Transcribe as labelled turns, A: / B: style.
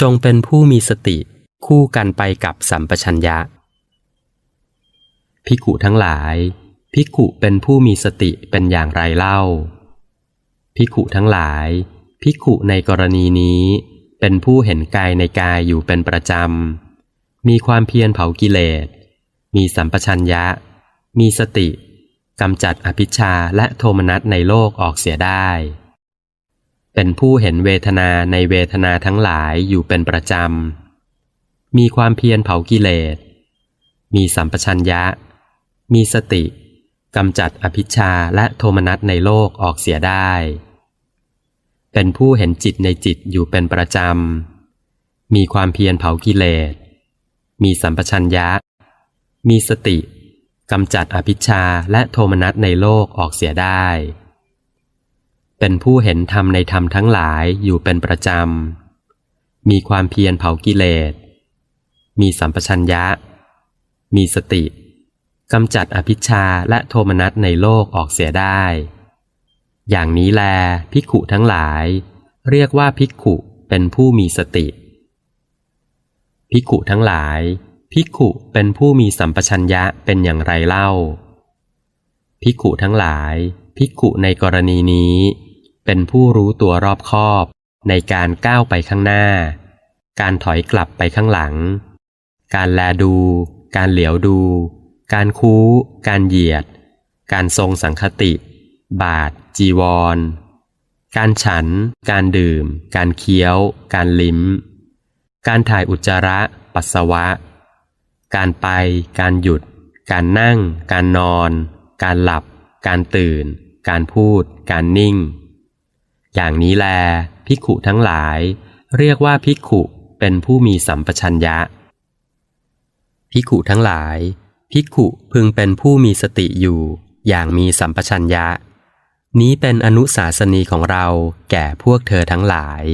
A: จงเป็นผู้มีสติคู่กันไปกับสัมปชัญญะ ภิกขุทั้งหลาย ภิกขุเป็นผู้มีสติเป็นอย่างไรเล่า ภิกขุทั้งหลาย ภิกขุในกรณีนี้ เป็นผู้เห็นกายในกายอยู่เป็นประจำ มีความเพียรเผากิเลส มีสัมปชัญญะ มีสติกำจัดอภิชาและโทมนัสในโลกออกเสียได้ เป็นผู้เห็นเวทนาในเวทนาทั้งหลายอยู่เป็นประจำ มีความเพียรเผากิเลส มีสัมปชัญญะ มีสติกำจัดอภิชาและโทมนัสในโลกออกเสียได้ เป็นผู้เห็นจิตในจิตอยู่เป็นประจำ มีความเพียรเผากิเลส มีสัมปชัญญะ มีสติกำจัดอภิชาและโทมนัสในโลกออกเสียได้ เป็นผู้เห็นธรรมในธรรมทั้งหลายอยู่เป็นประจำ มีความเพียรเผากิเลส มีสัมปชัญญะ มีสติกำจัดอภิชาและโทมนัสในโลกออกเสียได้ อย่างนี้แลภิกขุทั้งหลาย เรียกว่าภิกขุเป็นผู้มีสติ ภิกขุทั้งหลาย ภิกขุเป็นผู้มีสัมปชัญญะเป็นอย่างไรเล่า ภิกขุทั้งหลาย ภิกขุในกรณีนี้ เป็นผู้รู้ตัวรอบคอบในการก้าวไปข้างหน้า การถอยกลับไปข้างหลัง การแลดู การเหลียวดู การคู้ การเหยียด การทรงสังคติ บาท จีวร การฉัน การดื่ม การเคี้ยว การลิ้ม การถ่ายอุจจาระ ปัสสาวะ การไป การหยุด การนั่ง การนอน การหลับ การตื่น การพูด การนิ่ง อย่างนี้แลภิกขุทั้งหลาย เรียกว่าภิกขุเป็นผู้มีสัมปชัญญะภิกขุทั้งหลายภิกขุพึงเป็นผู้มีสติอยู่ อย่างมีสัมปชัญญะ นี้เป็นอนุสาสนีของเราแก่พวกเธอทั้งหลาย